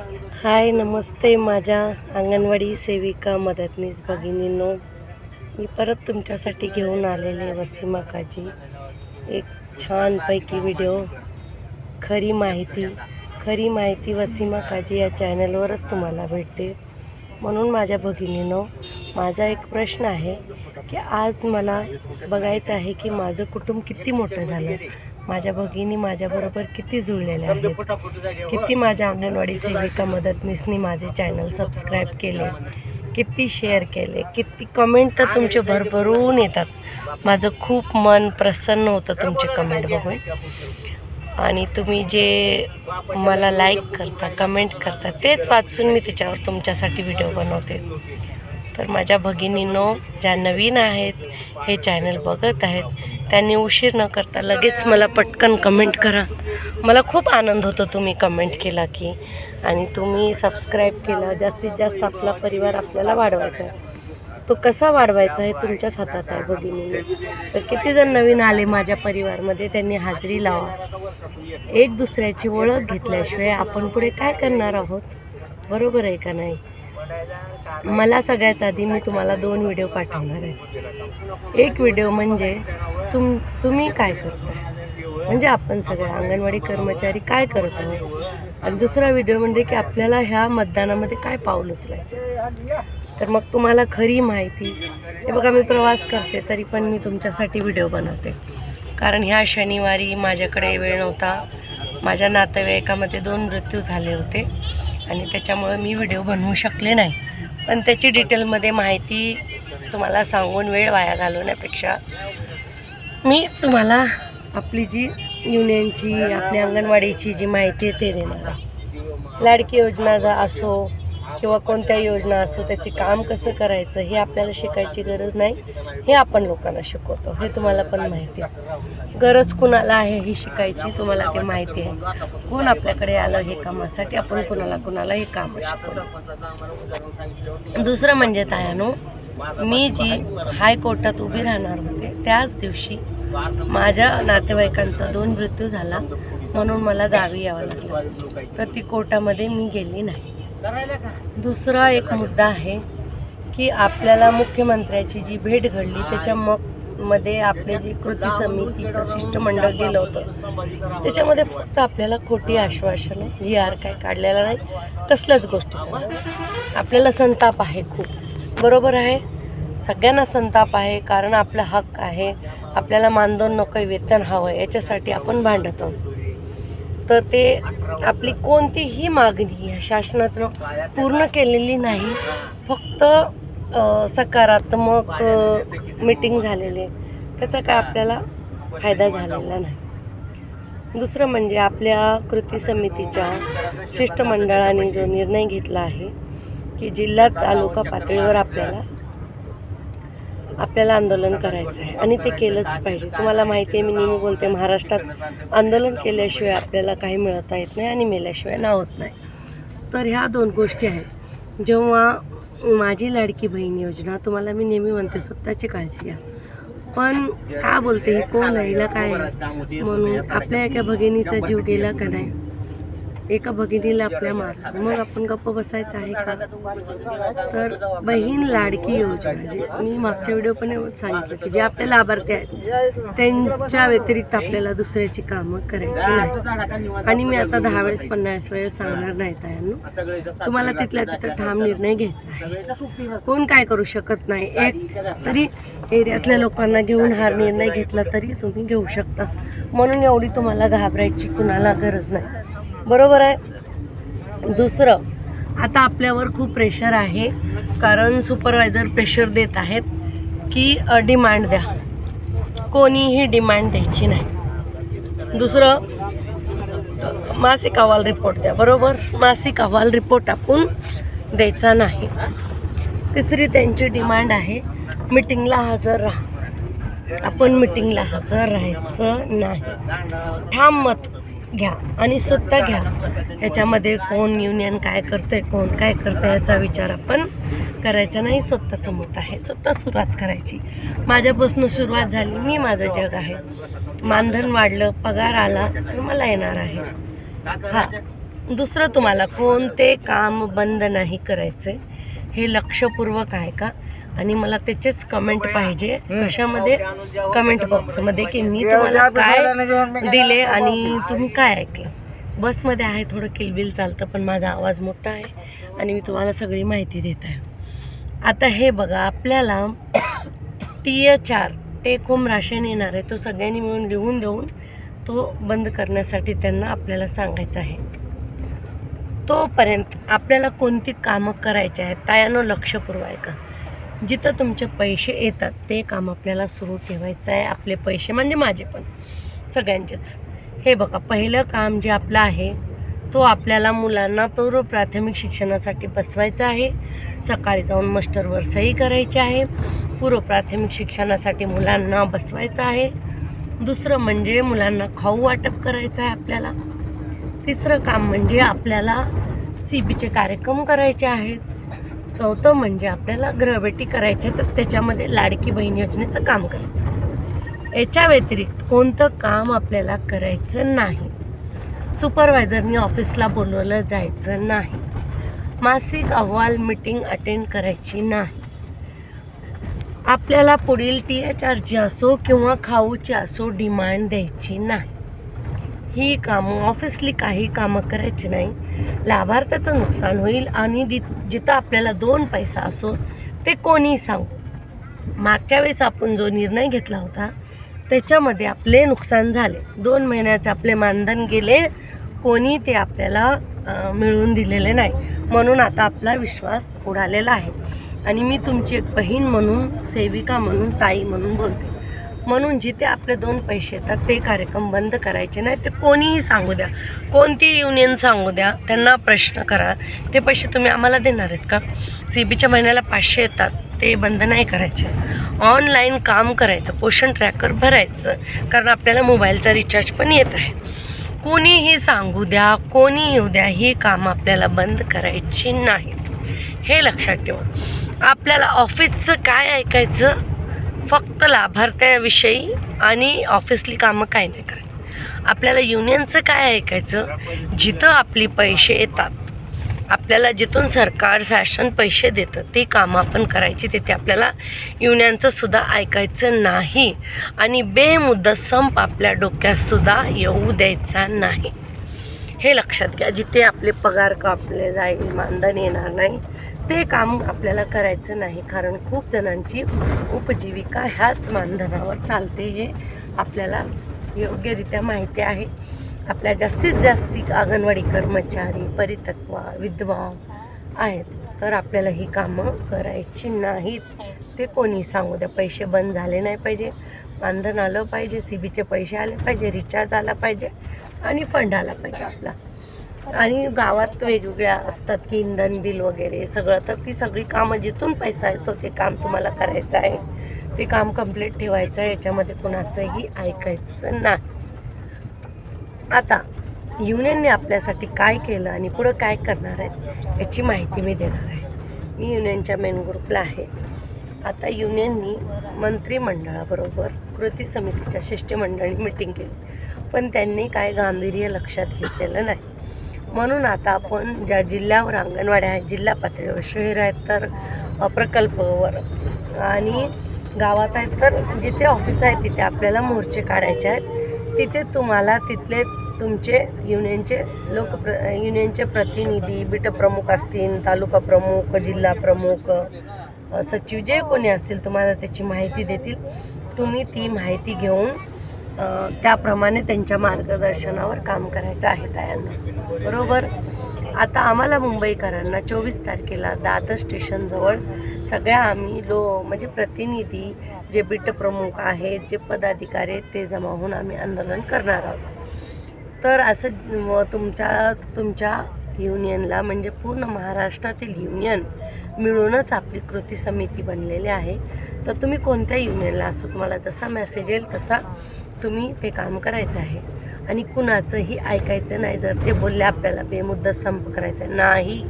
हाय नमस्ते माझ्या अंगणवाडी सेविका मदतनीस भगिनींनो. मी परत तुमच्यासाठी घेऊन आलेले वसीमा काजी एक छानपैकी व्हिडिओ. खरी माहिती खरी माहिती वसीमा काजी या चॅनलवरच तुम्हाला भेटते. म्हणून माझ्या भगिनीनो माझा एक प्रश्न आहे की आज मला बघायचं आहे की माझं कुटुंब किती मोठं झालं? माझ्या भगिनी माझ्याबरोबर किती जुळलेल्या आहेत. किती माझ्या अंगणवाडी सेविका मदतनीसनी माझे चॅनल सबस्क्राईब केले किती शेअर केले किती कमेंट तर तुमचे भरभरून येतात. माझं खूप मन प्रसन्न होतं तुमचे कमेंट बघून. आणि तुम्ही जे मला लाईक करता कमेंट करता तेच वाचून मी त्याच्यावर तुमच्यासाठी व्हिडिओ बनवते. तर माझ्या भगिनींनो ज्या नवीन आहेत हे चॅनल बघत आहेत त्यांनी उशीर न करता लगेच मला पटकन कमेंट करा. मला खूप आनंद होतो तुम्ही कमेंट केला की. आणि तुम्ही सबस्क्राईब केला. जास्तीत जास्त आपला परिवार आपल्याला वाढवायचा तो कसा वाढवायचा हे तुमच्याच हातात आहे भगिनींनो तर किती जण नवीन आले माझ्या परिवारमध्ये त्यांनी हाजरी लावा. एक दुसऱ्याची ओळख घेतल्याशिवाय आपण पुढे काय करणार आहोत? बरोबर आहे का नाही? मला सगळ्यात आधी मी तुम्हाला दोन व्हिडिओ पाठवणार आहे. एक व्हिडिओ म्हणजे तुम तुम्ही काय करताय? म्हणजे आपण सगळे अंगणवाडी कर्मचारी काय करत आहोत? आणि दुसरा व्हिडिओ म्हणजे की आपल्याला ह्या मतदानामध्ये काय पाऊल उचलायचं तर मग तुम्हाला खरी माहिती हे बघा मी प्रवास करते तरी पण मी तुमच्यासाठी व्हिडिओ बनवते. कारण ह्या शनिवारी माझ्याकडे वेळ नव्हता. माझ्या नातेवाईकामध्ये दोन मृत्यू झाले होते. आणि त्याच्यामुळं मी व्हिडिओ बनवू शकले नाही. पण त्याची डिटेलमध्ये माहिती तुम्हाला सांगून वेळ वाया घालवण्यापेक्षा मी तुम्हाला आपली जी युनियनची आपल्या अंगणवाडीची जी माहिती आहे ते देणार आहे. लाडकी योजना जा असो किंवा कोणत्या योजना असो त्याचे काम कसं करायचं हे आपल्याला शिकायची गरज नाही. हे आपण लोकांना शिकवतो. हे तुम्हाला पण माहिती आहे. गरज कुणाला आहे ही शिकायची तुम्हाला ते माहिती आहे. कोण आपल्याकडे आलं हे कामासाठी आपण कुणाला कुणाला हे काम शिकवतो. दुसरं म्हणजे तायानो मी जी हायकोर्टात उभी राहणार होते त्याच दिवशी माझ्या नातेवाईकांचा दोन मृत्यू झाला म्हणून मला गावी यावं लागलं. तर ती कोर्टामध्ये मी गेली नाही. दुसरा एक मुद्दा आहे की आपल्याला मुख्यमंत्र्याची जी भेट घडली त्याच्या मग मध्ये आपले जी कृती समितीचं शिष्टमंडळ गेलं होतं. त्याच्यामध्ये फक्त आपल्याला खोटी आश्वासनं जी आर काय काढलेला नाही कसल्याच गोष्टीचं. आपल्याला संताप आहे खूप. बरोबर आहे? सगळ्यांना संताप आहे कारण आपला हक्क आहे. आपल्याला मानधन नको वेतन हवं याच्यासाठी आपण भांडत आहोत. तर ते आपली कोणतीही मागणी शासनातनं पूर्ण केलेली नाही. फक्त सकारात्मक मीटिंग झालेली आहे. त्याचा काय आपल्याला फायदा झालेला नाही. दुसरं म्हणजे आपल्या कृती समितीच्या शिष्टमंडळाने जो निर्णय घेतला आहे की जिल्हा तालुका पातळीवर आपल्याला आपल्याला आंदोलन करायचं आहे आणि ते केलंच पाहिजे. तुम्हाला माहिती आहे मी नेहमी बोलते महाराष्ट्रात आंदोलन केल्याशिवाय आपल्याला काही मिळता येत नाही आणि मेल्याशिवाय ना होत नाही. तर ह्या दोन गोष्टी आहेत. जेव्हा माझी लाडकी बहीण योजना तुम्हाला मी नेहमी म्हणते स्वतःची काळजी घ्या. पण का बोलते ही कोण आहे हिला काय? म्हणून आपल्या एका भगिनीचा जीव गेला का नाही? एका भगिनीला आपल्या मार मग आपण गप्प बसायचं आहे का? तर बहीण लाडकी योजना जी मी मागच्या व्हिडिओ पण सांगितलं की जे आपले लाभार्थी आहेत त्यांच्या व्यतिरिक्त आपल्याला दुसऱ्याची कामं करायची नाही आणि मी आता दहा वेळेस पन्नास वेळेस सांगणार नाही तायांनो तुम्हाला तिथल्या तिथं ठाम निर्णय घ्यायचा आहे. कोण काय करू शकत नाही? एक तरी एरियातल्या लोकांना घेऊन हा निर्णय घेतला तरी तुम्ही घेऊ शकता. म्हणून एवढी तुम्हाला घाबरायची कुणाला गरज नाही. बरोबर आहे. दुसरं आता आपल्यावर खूप प्रेशर आहे. कारण सुपरवायझर प्रेशर देत आहेत की डिमांड द्या. कोणीही डिमांड द्यायची नाही. दुसरं मासिक अहवाल रिपोर्ट द्या. बरोबर? मासिक अहवाल रिपोर्ट आपण द्यायचा नाही. तिसरी त्यांची डिमांड आहे मिटिंगला हजर राहा. आपण मिटिंगला हजर राहायचं नाही. ठाम मत. घ्या आणि स्वतः घ्या. याच्यामध्ये कोण युनियन काय करतंय कोण काय करतं याचा विचार आपण करायचा नाही. स्वतःचं मत आहे. स्वतः सुरुवात करायची. माझ्यापासून सुरुवात झाली. मी माझं जग आहे. मानधन वाढलं पगार आला तर मला येणार आहे. हा. दुसरं तुम्हाला कोणते काम बंद नाही करायचे हे लक्षपूर्वक आहे का आणि मला त्याचेच कमेंट पाहिजे. कशामध्ये? कमेंट बॉक्समध्ये की मी तुम्हाला काय दिले आणि तुम्ही काय ऐकलं? बसमध्ये आहे थोडं किलबिल चालतं पण माझा आवाज मोठा आहे आणि मी तुम्हाला सगळी माहिती देत आहे. आता हे बघा आपल्याला टी चार टेक होम राशन येणार आहे तो सगळ्यांनी मिळून लिहून देऊन तो बंद करण्यासाठी त्यांना आपल्याला सांगायचं आहे. तोपर्यंत आपल्याला कोणती कामं करायची आहेत तायानं लक्ष पुरवायचं. जिथं तुमचे पैसे येतात ते काम आपल्याला सुरू ठेवायचं आहे आपले पैसे म्हणजे माझे पण सगळ्यांचेच. हे बघा पहिलं काम जे आपलं आहे तो आपल्याला मुलांना पूर्व प्राथमिक शिक्षणासाठी बसवायचा आहे. सकाळी जाऊन मास्टरवर सही करायची आहे. पूर्व प्राथमिक शिक्षणासाठी मुलांना बसवायचं आहे. दुसरं म्हणजे मुलांना खाऊ वाटप करायचं आहे आपल्याला. तिसरं काम म्हणजे आपल्याला सी बीचे कार्यक्रम करायचे आहेत. चौथं म्हणजे आपल्याला ग्रहभेटी करायच्या तर त्याच्यामध्ये लाडकी बहीण योजनेचं काम करायचं. याच्या व्यतिरिक्त कोणतं काम आपल्याला करायचं नाही. सुपरवायझरनी ऑफिसला बोलवलं जायचं नाही. मासिक अहवाल मीटिंग अटेंड करायची नाही. आपल्याला पुढील टी एच आरची असो किंवा खाऊची असो डिमांड द्यायची नाही. ही कामं ऑफिसली काही कामं करायची नाही. लाभार्थ्याचं नुकसान होईल आणि दि जिथं आपल्याला दोन पैसा असो ते कोणी सांगू. मागच्या वेळेस आपण जो निर्णय घेतला होता त्याच्यामध्ये आपले नुकसान झाले. दोन महिन्याचे आपले मानधन गेले कोणी ते आपल्याला मिळवून दिलेले नाही. म्हणून आता आपला विश्वास उडालेला आहे. आणि मी तुमची एक बहीण म्हणून सेविका म्हणून ताई म्हणून बोलते. म्हणून जिथे आपले दोन पैसे येतात ते कार्यक्रम बंद करायचे नाही ते कोणीही सांगू द्या. कोणती युनियन सांगू द्या. त्यांना प्रश्न करा. ते पैसे तुम्ही आम्हाला देणार आहेत का? सी बीच्या महिन्याला पाचशे येतात. ते बंद नाही करायचे. ऑनलाईन काम करायचं. पोषण ट्रॅकर भरायचं. कारण आपल्याला मोबाईलचा रिचार्ज पण येत आहे. कोणीही सांगू द्या. कोणी येऊ द्या. ही कामं आपल्याला बंद करायची नाहीत. हे लक्षात ठेवा. आपल्याला ऑफिसचं काय ऐकायचं? फक्त लाभार्थ्याविषयी आणि ऑफिसली कामं काय नाही करायचं. आपल्याला युनियनचं काय ऐकायचं? जिथं आपली पैसे येतात. आपल्याला जिथून सरकार शासन पैसे देतं ती कामं आपण करायची. तिथे आपल्याला युनियनचंसुद्धा ऐकायचं नाही. आणि बेमुदत संप आपल्या डोक्यातसुद्धा येऊ द्यायचा नाही. हे लक्षात घ्या. जिथे आपले पगार कापले जाईल मानधन येणार नाही ते काम आपल्याला करायचं नाही कारण खूप जणांची उपजीविका ह्याच मानधनावर चालते हे आपल्याला योग्यरित्या माहिती आहे. आपल्या जास्तीत जास्ती अंगणवाडी कर्मचारी परितत्वा विधवा आहेत तर आपल्याला ही कामं करायची नाहीत. ते कोणी सांगू द्या पैसे बंद झाले नाही पाहिजे मानधन आलं पाहिजे सी बीचे पैसे आले पाहिजे रिचार्ज आला पाहिजे आणि फंड आला पाहिजे आपला. आणि गावात वेगवेगळ्या असतात की इंधन बिल वगैरे सगळं तर ती सगळी कामं जिथून पैसा येतो ते काम तुम्हाला करायचं आहे. ते काम कंप्लीट ठेवायचं आहे याच्यामध्ये कुणाचंही ऐकायचं नाही. आता युनियनने आपल्यासाठी काय केलं आणि पुढं काय करणार आहेत याची माहिती मी देणार आहे. मी युनियनच्या मेन ग्रुपला आहे. आता युनियननी मंत्रिमंडळाबरोबर कृती समितीच्या शिष्टमंडळी मिटिंग केली. पण त्यांनी काय गांभीर्य लक्षात घेतलेलं नाही. म्हणून आता आपण ज्या जिल्ह्यावर अंगणवाड्या आहेत जिल्हा पातळीवर शहर आहेत तर प्रकल्पवर. आणि गावात आहेत तर जिथे ऑफिस आहे तिथे आपल्याला मोर्चे काढायचे आहेत. तिथे तुम्हाला तिथले तुमचे युनियनचे लोकप्र युनियनचे प्रतिनिधी बिट प्रमुख असतील तालुका प्रमुख जिल्हा प्रमुख सचिव जे कोणी असतील तुम्हाला त्याची माहिती देतील. तुम्ही ती माहिती घेऊन त्याप्रमाणे त्यांच्या मार्गदर्शनावर काम करायचं आहे तायांना बरोबर? आता आम्हाला मुंबईकरांना चोवीस तारखेला दादर स्टेशनजवळ सगळ्या आम्ही लो म्हणजे प्रतिनिधी जे बिट प्रमुख आहेत जे पदाधिकारी आहेत ते जमा होऊन आम्ही आंदोलन करणार आहोत. तर असं तुमच्या तुमच्या युनियनला म्हणजे पूर्ण महाराष्ट्रातील युनियन मिळूनच आपली कृती समिती बनलेली आहे. तर तुम्ही कोणत्या युनियनला असो तुम्हाला जसा मेसेज येईल तसा तुम्ही ते काम करायचं आहे. आणि कुणाचंही ऐकायचं नाही. जर ते बोलले आपल्याला बेमुद्दत संप करायचा आहे. नाही.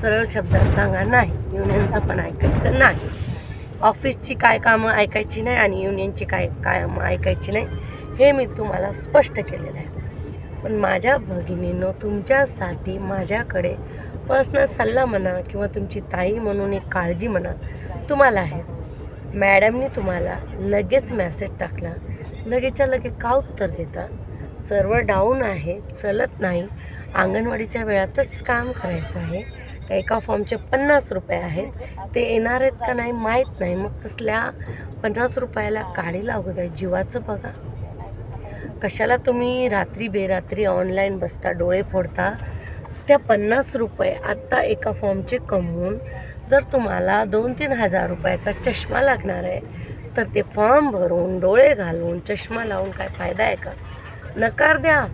सरळ शब्दात सांगा नाही. युनियनचं पण ऐकायचं नाही. ऑफिसची काय कामं ऐकायची नाही आणि युनियनची काय कामं ऐकायची नाही हे मी तुम्हाला स्पष्ट केलेलं आहे. पण माझ्या भगिनीनं तुमच्यासाठी माझ्याकडे पर्सनल सल्ला म्हणा किंवा तुमची ताई म्हणून एक काळजी म्हणा तुम्हाला आहे. मॅडमनी तुम्हाला लगेच मॅसेज टाकला. लगेचच्या लगे का उत्तर देतात? सर्व डाऊन आहे चलत नाही. अंगणवाडीच्या वेळातच काम करायचं आहे. त्या एका फॉर्मचे पन्नास रुपये आहेत. ते येणार आहेत का नाही माहीत नाही. मग तसल्या पन्नास रुपयाला काढी लागू द्या. जीवाचं बघा. कशाला तुम्ही रात्री बेरात्री ऑनलाईन बसता डोळे फोडता? त्या पन्नास रुपये आत्ता एका फॉर्मचे कमवून जर तुम्हाला दोन तीन हजार रुपयाचा चष्मा लागणार आहे तर ते फॉर्म भरून डोळे घालून चष्मा लावून काय फायदा आहे का? नकार द्या.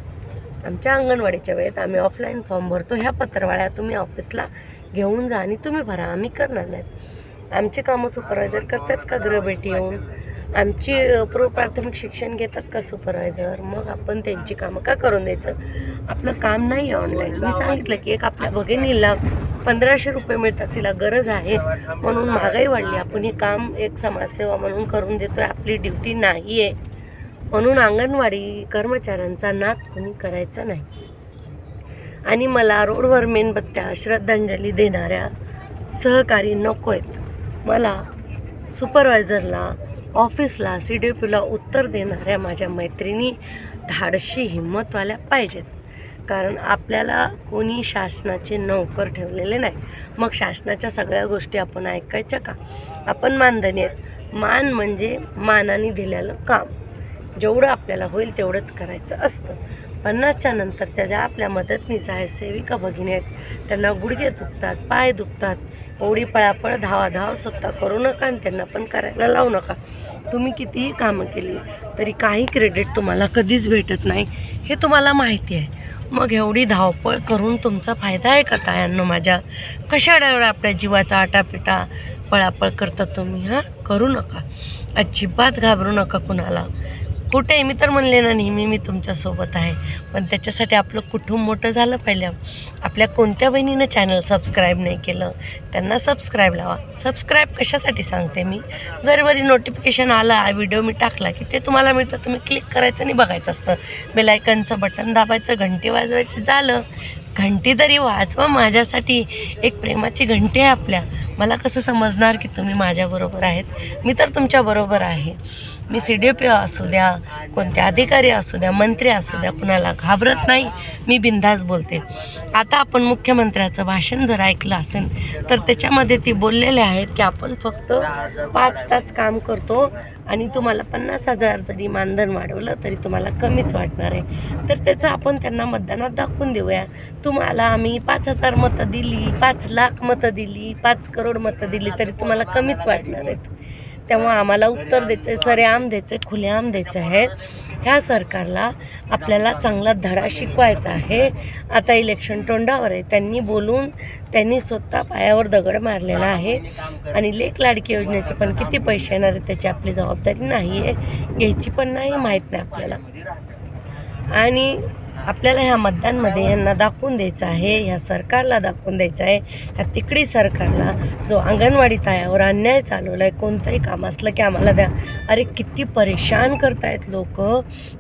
आमच्या अंगणवाडीच्या वेळेत आम्ही ऑफलाईन फॉर्म भरतो. ह्या पत्रवाळ्या तुम्ही ऑफिसला घेऊन जा आणि तुम्ही भरा. आम्ही करणार नाहीत. आमची कामं सुपरवायझर करतात का? गृहभेटी येऊन? आमची अ, पूर्व प्राथमिक शिक्षण घेतात का सुपरवायझर मग आपण त्यांची कामं का करून द्यायचं? आपलं काम नाही आहे ऑनलाईन मी सांगितलं की एक आपल्या भगिनीला पंधराशे रुपये मिळतात तिला गरज आहे. म्हणून महागाई वाढली. आपण हे काम एक समाजसेवा म्हणून करून देतोय. आपली ड्युटी नाही आहे. म्हणून अंगणवाडी कर्मचाऱ्यांचा नाद कोणी करायचा नाही. आणि मला रोडवर मेणबत्त्या श्रद्धांजली देणाऱ्या सहकारी नको आहेत मला सुपरवायझरला ऑफिसला सी डी पीला उत्तर देणाऱ्या माझ्या मैत्रिणी धाडशी हिंमतवाल्या पाहिजेत. कारण आपल्याला कोणी शासनाचे नोकर ठेवलेले नाही. मग शासनाच्या सगळ्या गोष्टी आपण ऐकायच्या का? आपण मानधनी आहेत. मान म्हणजे मानाने दिलेलं काम. जेवढं आपल्याला होईल तेवढंच करायचं असतं. पन्नासच्या नंतरच्या ज्या आपल्या मदतनीस आहेत सेविका भगिनी आहेत त्यांना गुडघे दुखतात पाय दुखतात एवढी पळापळ धावाधाव स्वतः करू नका आणि त्यांना पण करायला लावू नका. तुम्ही कितीही कामं केली तरी काही क्रेडिट तुम्हाला कधीच भेटत नाही हे तुम्हाला माहिती आहे. मग एवढी धावपळ करून तुमचा फायदा आहे का तायांनो माझ्या? कशा आपल्या जीवाचा आटापिटा पळापळ करता तुम्ही हां? करू नका. अजिबात घाबरू नका कुणाला. कुठे मी तर म्हणले ना नेहमी मी तुमच्यासोबत आहे. पण त्याच्यासाठी आपलं कुटुंब मोठं झालं पाहिलं. आपल्या कोणत्या बहिणीनं चॅनल सबस्क्राईब नाही केलं त्यांना सबस्क्राईब लावा. सबस्क्राईब कशासाठी सांगते मी? जर वरी नोटिफिकेशन आलं हा व्हिडिओ मी टाकला की ते तुम्हाला मिळतं तुम्ही क्लिक करायचं आणि बघायचं असतं. बेलायकनचं बटन दाबायचं घंटी वाजवायचं झालं. घंटी तरी वाजवा माझ्यासाठी. एक प्रेमाची घंटी आहे आपल्या. मला कसं समजणार की तुम्ही माझ्याबरोबर आहेत? मी तर तुमच्याबरोबर आहे. मी सी डी पी असू द्या कोणते अधिकारी असू द्या मंत्री असू द्या कुणाला घाबरत नाही मी बिंदास बोलते. आता आपण मुख्यमंत्र्याचं भाषण जर ऐकलं असेल तर त्याच्यामध्ये ती बोललेले आहेत की आपण फक्त पाच तास काम करतो आणि तुम्हाला पन्नास हजार जरी मानधन वाढवलं तरी तुम्हाला कमीच वाटणार आहे. तर त्याचं आपण त्यांना मतदानात दाखवून देऊया. तुम्हाला आम्ही पाच हजार मतं दिली पाच लाख मतं दिली पाच करोड मतं दिली तरी तुम्हाला कमीच वाटणार आहेत. तेव्हा आम्हाला उत्तर द्यायचं आहे सरेआम द्यायचं आहे खुलेआम द्यायचं आहे ह्या सरकारला आपल्याला चांगला धडा शिकवायचा आहे. आता इलेक्शन तोंडावर आहे. त्यांनी बोलून त्यांनी स्वतः पायावर दगड मारलेला आहे. आणि लेख लाडकी योजनेचे पण किती पैसे येणार आहेत त्याची आपली जबाबदारी नाही आहे घ्यायची पण नाही माहीत नाही आपल्याला. आणि आपल्याला ह्या मतदानमध्ये यांना दाखवून द्यायचं आहे ह्या सरकारला दाखवून द्यायचं आहे. ह्या तिकडी सरकारला जो अंगणवाडी तायावर अन्याय चालवला आहे कोणतंही काम असलं की आम्हाला द्या. अरे किती परेशान करतायत लोक.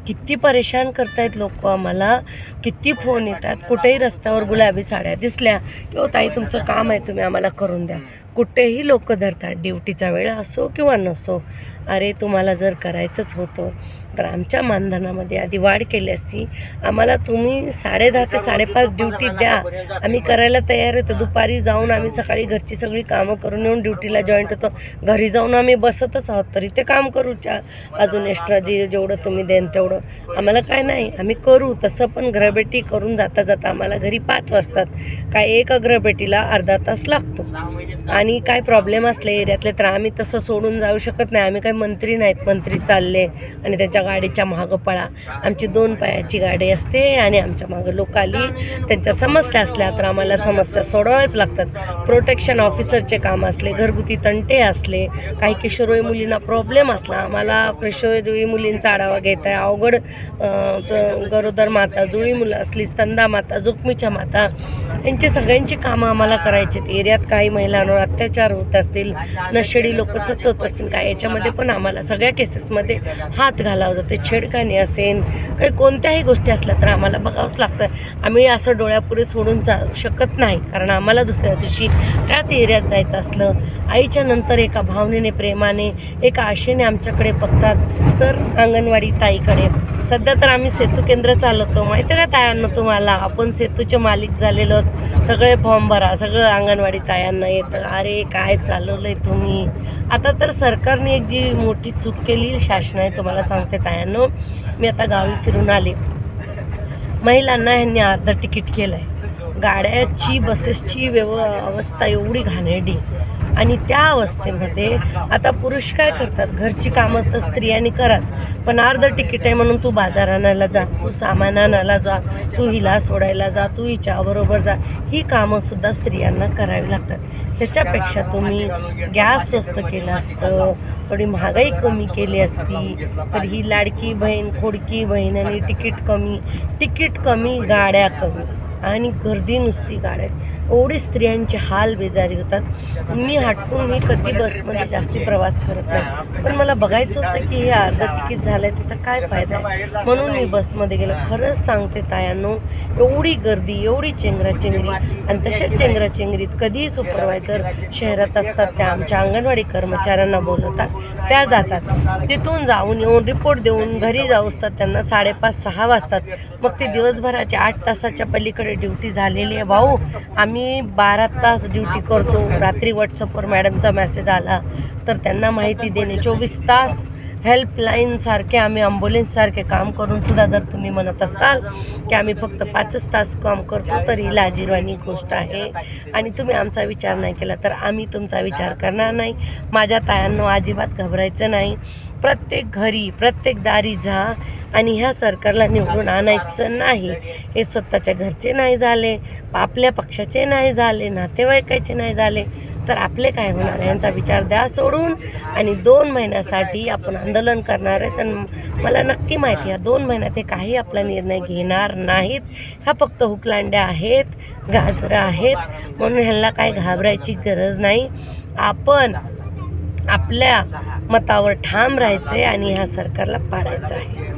किती परेशान करतायत लोक आम्हाला. किती फोन येतात. कुठेही रस्त्यावर गुलाबी साड्या दिसल्या. की हो ताई तुमचं काम आहे तुम्ही आम्हाला करून द्या. कुठेही लोक धरतात. ड्युटीचा वेळ असो किंवा नसो. अरे तुम्हाला जर करायचंच होतं तर आमच्या मानधनामध्ये आधी वाढ केली असती. आम्हाला तुम्ही साडेदहा ते साडेपाच ड्युटी द्या. आम्ही करायला तयार होतो दुपारी जाऊन आम्ही सकाळी घरची सगळी कामं करून येऊन ड्युटीला जॉईंट होतो. घरी जाऊन आम्ही बसतच आहोत. तरी ते काम करूच्या अजून एक्स्ट्रा जे जेवढं तुम्ही देन तेवढं. आम्हाला काय नाही. आम्ही करू. तसं पण ग्रहभेटी करून जाता जाता आम्हाला घरी पाच वाजतात. काय एक ग्रहभेटीला अर्धा तास लागतो. आणि काय प्रॉब्लेम असले एरियातले तर आम्ही तसं सोडून जाऊ शकत नाही. आम्ही काही मंत्री नाहीत. मंत्री चालले आणि त्यांच्या गाडीच्या मागं पळा. आमची दोन पायाची गाडी असते आणि आमच्या मागं लोक आली. त्यांच्या समस्या असल्या तर आम्हाला समस्या सोडवायच लागतात. प्रोटेक्शन ऑफिसरचे काम असले घरगुती तंटे असले काही किशोरवयी मुलींना प्रॉब्लेम असला आम्हाला किशोरवयी मुलींचा आढावा घेता आहे अवघड. गरोदर माता जुळी मुलं असली स्तंदा माता जोखमीच्या माता यांची सगळ्यांची कामं आम्हाला करायची आहेत. एरियात काही महिलांवर अत्याचार होत असतील नशेडी लोक सतत होत असतील काय याच्यामध्ये पण आम्हाला सगळ्या केसेसमध्ये हात घालावं जाते. छेडखानी असेल काही कोणत्याही गोष्टी असल्या तर आम्हाला बघावंच लागतं. आम्ही असं डोळ्यापुढे सोडून जाऊ शकत नाही कारण आम्हाला दुसऱ्या दिवशी त्याच एरियात जायचं असलं आईच्या नंतर एका भावनेने प्रेमाने एका आशेने आमच्याकडे बघतात तर अंगणवाडी ताईकडे. सध्या तर आम्ही सेतू केंद्र चालवतो. माहिती आहे का तायांना तुम्हाला? आपण सेतूचे मालिक झालेलो सगळे फॉर्म भरा सगळं अंगणवाडी तायांना येतं. अरे काय चालवलंय तुम्ही? आता तर सरकारने एक जी मोठी चूक केली शासनाने तुम्हाला सांगते तयानो मी आता गावी फिरून आले. महिलांना ह्यांनी अर्ध तिकीट केलं आहे गाड्याची बसेसची व्यव अवस्था एवढी घाणेरडी. आणि त्या अवस्थेमध्ये आता पुरुष काय करतात? घरची कामं तर स्त्रियांनी कराच. पण अर्ध तिकीट आहे म्हणून तू बाजार आणायला जा तू सामान आणायला जा तू हिला सोडायला जा तू हिच्याबरोबर जा. ही कामंसुद्धा स्त्रियांना करावी लागतात. त्याच्यापेक्षा तुम्ही गॅस स्वस्त केलं असतं थोडी महागाई कमी केली असती तर ही लाडकी बहीण खोडकी बहीण आणि तिकीट कमी तिकीट कमी गाड्या कमी. आणि गर्दी नुसती गाड्यात एवढी स्त्रियांचे हाल बेजारी होतात. मी हटकून मी कधी बसमध्ये जास्ती प्रवास करत नाही. पण मला बघायचं होतं की हे अर्ध तिकीट झालं आहे त्याचा काय फायदा आहे? म्हणून मी बसमध्ये गेलं. खरंच सांगते तायांनो एवढी गर्दी एवढी चेंगराचेंगरी आणि तशा चेंगराचेंगरीत कधीही सुपरवायझर शहरात असतात त्या आमच्या अंगणवाडी कर्मचाऱ्यांना बोलवतात. त्या जातात. तिथून जाऊन येऊन रिपोर्ट देऊन घरी जाऊ असतात त्यांना साडेपाच सहा वाजतात. मग ते दिवसभराच्या आठ तासाच्या पलीकडे ड्युटी झालेली आहे भाऊ. आम्ही बारा तास ड्युटी करतो. रात्री व्हॉट्सअपवर मॅडमचा मेसेज आला. तर त्यांना माहिती देणे. चोवीस तास हेल्पलाईनसारखे आम्ही ॲम्ब्युलन्ससारखे काम करून सुद्धा जर तुम्ही म्हणत असाल की आम्ही फक्त पाचच तास काम करतो तर ही लाजीरवाणी गोष्ट आहे. आणि तुम्ही आमचा विचार नाही केला तर आम्ही तुमचा विचार करणार नाही. माझ्या तायांनो अजिबात घाबरायचं नाही. प्रत्येक घरी प्रत्येक दारी जा आणि ह्या सरकारला निवडून आणायचं नाही. हे स्वतःच्या घरचे नाही झाले आपल्या पक्षाचे नाही झाले नातेवाईकाचे नाही झाले. तर आपले काय होणार यांचा विचार द्या सोडून आणि दोन महिन्यासाठी आपण आंदोलन करणार आहे. तर मला नक्की माहिती आहे दोन महिन्यात हे काही आपला निर्णय घेणार नाहीत. ह्या फक्त हुकलांड्या आहेत गाजरं आहेत. म्हणून ह्याला काय घाबरायची गरज नाही. आपण आपल्या मतावर ठाम राहायचं आहे आणि ह्या सरकारला पाडायचं आहे.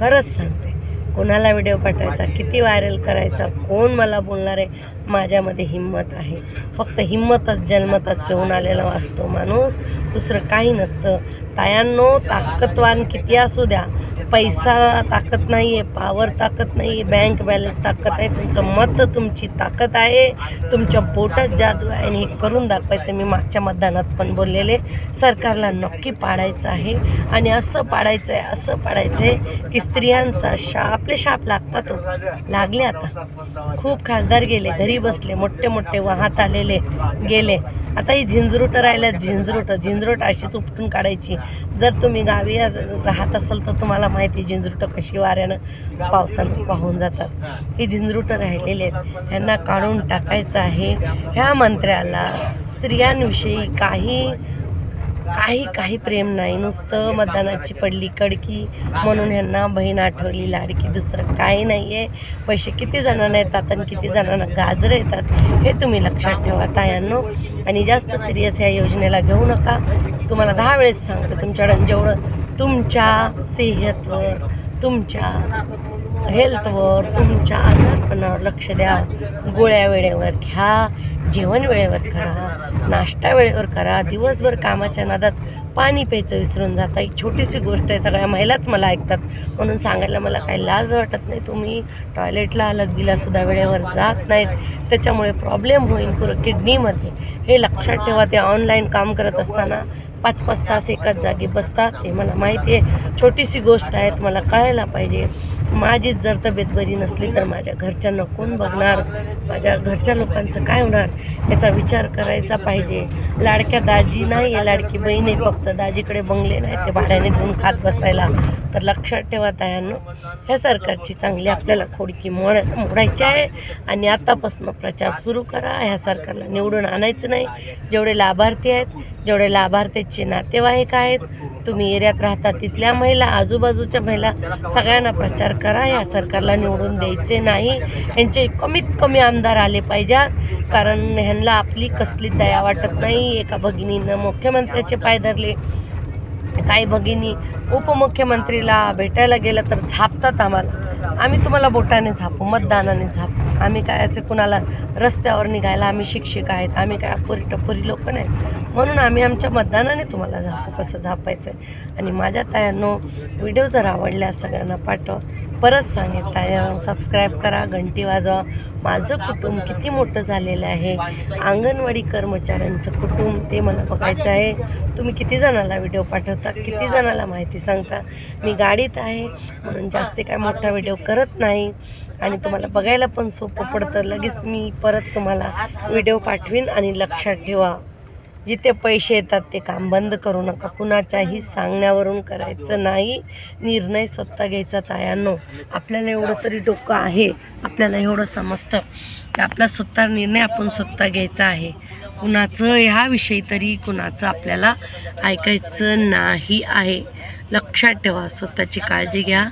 खरंच सांगते. कोणाला व्हिडिओ पाठवायचा किती व्हायरल करायचा कोण मला बोलणार आहे माझ्यामध्ये हिंमत आहे. फक्त हिंमतच जन्मतच घेऊन आलेला असतो माणूस. दुसरं काही नसतं. तायांनो ताकदवान किती असू द्या पैसा ताकद नाही आहे पावर ताकद नाही आहे बँक बॅलन्स ताकद आहे तुमचं मत तुमची ताकद आहे तुमच्या पोटात जादू आहे आणि हे करून दाखवायचं. मी मागच्या मतदानात पण बोललेले सरकारला नक्की पाडायचं आहे आणि असं पाडायचं आहे असं पाडायचं आहे की स्त्रियांचा शाप आपले शाप लागतात हो. लागले आता. खूप खासदार गेले घरी बसले मोठे मोठे वाहत आलेले गेले. आता ही झिंजरूट राहिल्यात झिंजरोट झिंजरोट अशीच उपटून काढायची. जर तुम्ही गावी राहत असाल तर तुम्हाला माहिती नाही ती झिंजरुटं कशी वाऱ्यानं पावसानं वाहून जातात. ही झिंजरुटं राहिलेली आहेत. ह्यांना काढून टाकायचं आहे. ह्या मंत्र्याला स्त्रियांविषयी काही काही काही प्रेम नाही. नुसतं मतदानाची पडली कडकी म्हणून ह्यांना बहीण आठवली लाडकी दुसरं काही नाही आहे पैसे किती जणांना येतात आणि किती जणांना गाजरं येतात हे तुम्ही लक्षात ठेवा तायांनो. आणि जास्त सिरियस ह्या योजनेला घेऊ नका. तुम्हाला दहा वेळेस सांगतो तुमच्याकडं जेवढं तुमच्या सेहतवर तुमच्या हेल्थवर तुमच्या आजारपणावर लक्ष द्या. गोळ्या वेळेवर घ्या. जेवण वेळेवर करा नाश्ता वेळेवर करा दिवसभर कामाच्या नादात पाणी प्यायचं विसरून जाता. एक छोटीशी गोष्ट आहे सगळ्या महिलाच मला ऐकतात. म्हणून सांगायला मला काही लाज वाटत नाही. तुम्ही टॉयलेटला अलगीला सुद्धा वेळेवर जात नाहीत. त्याच्यामुळे प्रॉब्लेम होईल पुरं किडनीमध्ये. हे लक्षात ठेवा ते ऑनलाईन काम करत असताना पाच पाच तास एकाच जागी बसतात. ते मला माहिती आहे. छोटीशी गोष्ट आहेत मला कळायला पाहिजे. माझीच जर तब्येत बरी नसली तर माझ्या घरच्यांना कोण बघणार? माझ्या घरच्या लोकांचं काय होणार? याचा विचार करायचा पाहिजे. लाडक्या दाजी नाही आहे लाडकी बहीण आहे तर दाजीकडे बंगले नाही ते भाड्याने देऊन खात बसायला. तर लक्षात ठेवा तयांनो ह्या सरकारची चांगली आपल्याला खोडकी मोड मोडायची आहे आणि आतापासून प्रचार सुरू करा. ह्या सरकारला निवडून आणायचं नाही. जेवढे लाभार्थी आहेत जेवढे लाभार्थीचे नातेवाईक आहेत तुम्ही एरियात राहता तिथल्या महिला आजूबाजूच्या महिला सगळ्यांना प्रचार करा. या सरकारला निवडून द्यायचे नाही. यांचे कमीत कमी आमदार आले पाहिजेत कारण ह्यांना आपली कसली दया वाटत नाही. एका भगिनीनं मुख्यमंत्र्याचे पाय धरले काही भगिनी उपमुख्यमंत्रीला भेटायला गेलं तर झापतात आम्हाला. आम्ही तुम्हाला बोटाने झापू मतदानाने झापू. आम्ही काय असे कुणाला रस्त्यावर निघायला आम्ही शिक्षक आहेत आम्ही काय अपुरी टपुरी लोक नाही. म्हणून आम्ही आमच्या मतदानाने तुम्हाला झापू कसं झापायचं आहे आणि माझ्या तयानो व्हिडिओ जर आवडल्या सगळ्यांना पाठव. परत सांगेन ताया सबस्क्राईब करा घंटी वाजवा. माझं कुटुंब किती मोठं झालेलं आहे. अंगणवाडी कर्मचाऱ्यांचं कुटुंब ते मला बघायचं आहे. तुम्ही किती जणाला व्हिडिओ पाठवता किती जणाला माहिती सांगता? मी गाडीत आहे म्हणून जास्त काय मोठा व्हिडिओ करत नाही. आणि तुम्हाला बघायला पण सोपं पडतं. लगेच मी परत तुम्हाला व्हिडिओ पाठवीन आणि लक्षात ठेवा. जिथे पैसे येतात ते काम बंद करू नका. कुणाच्याही सांगण्यावरून करायचं नाही. निर्णय स्वतः घ्यायचा तायांनो. आपल्याला एवढं तरी डोकं आहे. आपल्याला एवढं समजतं. की आपला स्वतः निर्णय आपण स्वतः घ्यायचा आहे. कुणाचं ह्याविषयी तरी कुणाचं आपल्याला ऐकायचं नाही आहे. लक्षात ठेवा स्वतःची काळजी घ्या.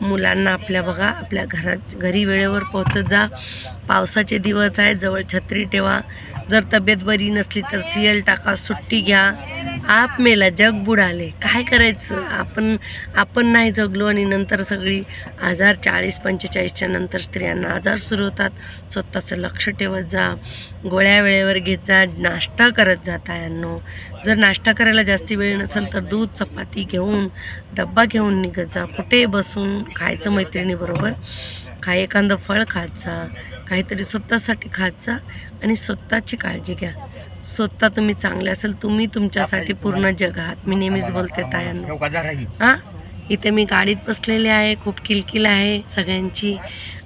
मुलांना आपल्या बघा आपल्या घरात घरी वेळेवर पोहोचत जा. पावसाचे दिवस आहेत जवळ छत्री ठेवा. जर तब्येत बरी नसली तर सियल टाका सुट्टी घ्या. आप मेला जग बुडाले. काय करायचं? आपण आपण नाही जगलो आणि नंतर सगळी आजार चाळीस पंचेचाळीसच्या नंतर स्त्रियांना आजार सुरू होतात. स्वतःचं लक्ष ठेवत जा. गोळ्या वेळेवर घेत जा. नाश्ता करत जा तायांनो. जर नाश्ता करायला जास्ती वेळ नसेल तर दूध चपाती घेऊन डब्बा घेऊन निघत जा. कुठे बसून खायचं मैत्रिणीबरोबर काही एखादं फळ खात जा काहीतरी स्वतःसाठी खात जा आणि स्वतःची काळजी घ्या. स्वतः तुम्ही चांगले असेल तुम्ही तुमच्यासाठी पूर्ण जग आहात. मी नेहमीच बोलते तायांना. हां? इथे मी गाडीत बसलेले आहे खूप किलकिल आहे सगळ्यांची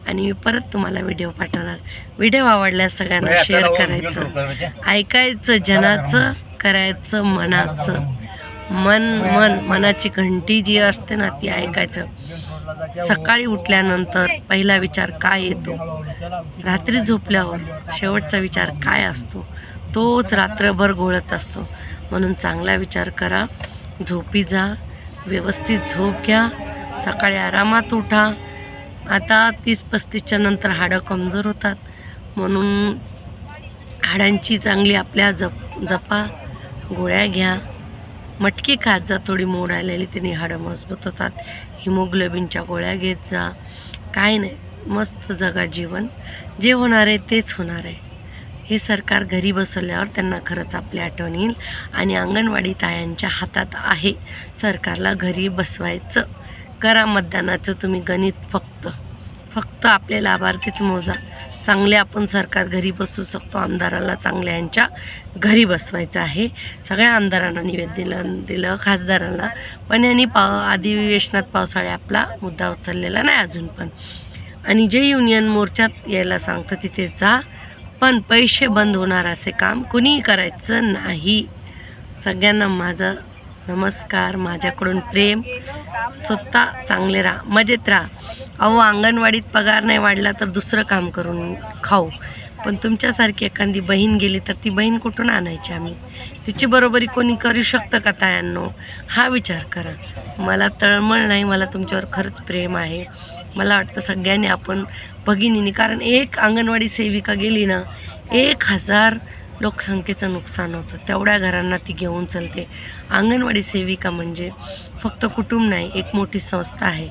आणि मी परत तुम्हाला व्हिडिओ पाठवणार. व्हिडिओ आवडल्यास सगळ्यांना शेअर करायचं. ऐकायचं जनाचं करायचं मनाचं. मन मन मनाची घंटी जी असते ना ती ऐकायचं. सकाळी उठल्यानंतर पहिला विचार काय येतो? रात्री झोपल्यावर शेवटचा विचार काय असतो? तोच रात्रभर घोळत असतो. म्हणून चांगला विचार करा. झोपी जा. व्यवस्थित झोप घ्या. सकाळी आरामात उठा. आता तीस पस्तीसच्या नंतर हाडं कमजोर होतात. म्हणून हाडांची चांगली आपल्या जप जपा. गोळ्या घ्या. मटकी खात जा थोडी मोड आलेली त्यांनी हाडं मजबूत होतात. हिमोग्लोबिनच्या गोळ्या घेत जा. काय नाही मस्त जगा जीवन. जे होणार आहे तेच होणार आहे. हे सरकार घरी बसवल्यावर त्यांना खरंच आपली आठवण येईल आणि अंगणवाडी तायांच्या हातात आहे. सरकारला घरी बसवायचं. करा मतदानाचं तुम्ही गणित फक्त. फक्त आपले लाभार्थीच मोजा. चांगले आपण सरकार घरी बसू शकतो. आमदाराला चांगल्या यांच्या घरी बसवायचं आहे. सगळ्या आमदारांना निवेद दिलं दिलं खासदारांना. पण यांनी पाव अधिवेशनात पावसाळ्या आपला मुद्दा उचललेला नाही अजून पण. आणि जे युनियन मोर्चात यायला सांगतं तिथे जा पण पैसे बंद होणार असे काम कुणीही करायचं नाही. सगळ्यांना माझं नमस्कार माझ्याकडून प्रेम. स्वतः चांगले राहा मजेत राहा. अहो अंगणवाडीत पगार नाही वाढला तर दुसरं काम करून खाऊ. पण तुमच्यासारखी एखादी बहीण गेली तर ती बहीण कुठून आणायची आम्ही? तिची बरोबरी कोणी करू शकतं का तायांनो? हा विचार करा. मला तळमळ नाही मला तुमच्यावर खरंच प्रेम आहे. मला वाटतं सगळ्यांनी आपण भगिनीनी कारण एक अंगणवाडी सेविका गेली ना एक हजार लोकसंख्येचं नुकसान होतं. तेवढ्या घरांना ती घेऊन चलते. अंगणवाडी सेविका म्हणजे फक्त कुटुंब नाही एक मोठी संस्था आहे.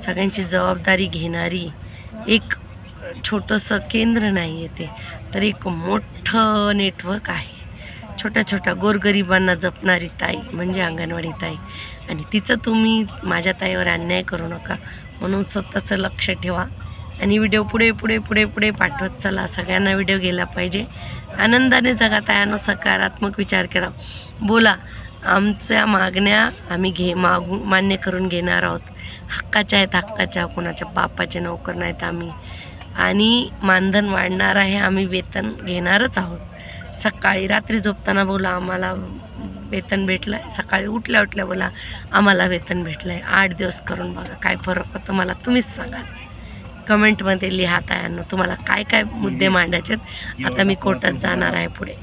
सगळ्यांची जबाबदारी घेणारी एक छोटंसं केंद्र नाही आहे ते तर एक मोठं नेटवर्क आहे. छोट्या छोट्या गोरगरिबांना जपणारी ताई म्हणजे अंगणवाडी ताई. आणि तिचं तुम्ही माझ्या ताईवर अन्याय करू नका म्हणून स्वतःचं लक्ष ठेवा. आणि व्हिडिओ पुढे पुढे पुढे पुढे पाठवत चला. सगळ्यांना व्हिडिओ गेला पाहिजे. आनंदाने जगा तायानं सकारात्मक विचार करा. बोला आमच्या मागण्या आम्ही घे मागू मान्य करून घेणार आहोत. हक्काच्या आहेत हक्काच्या. कोणाच्या बापाचे नोकर नाहीत आम्ही. आणि मानधन वाढणार आहे आम्ही वेतन घेणारच आहोत. सकाळी रात्री झोपताना बोला आम्हाला वेतन भेटलं आहे सकाळी उठल्या उठल्या बोला आम्हाला वेतन भेटलं आहे आठ दिवस करून बघा काय फरक होतं मला तुम्हीच सांगा. कमेंटमध्ये लिहा तायांनो तुम्हाला काय काय मुद्दे मांडायचे आहेत आता मी कोर्टात जाणार आहे पुढे.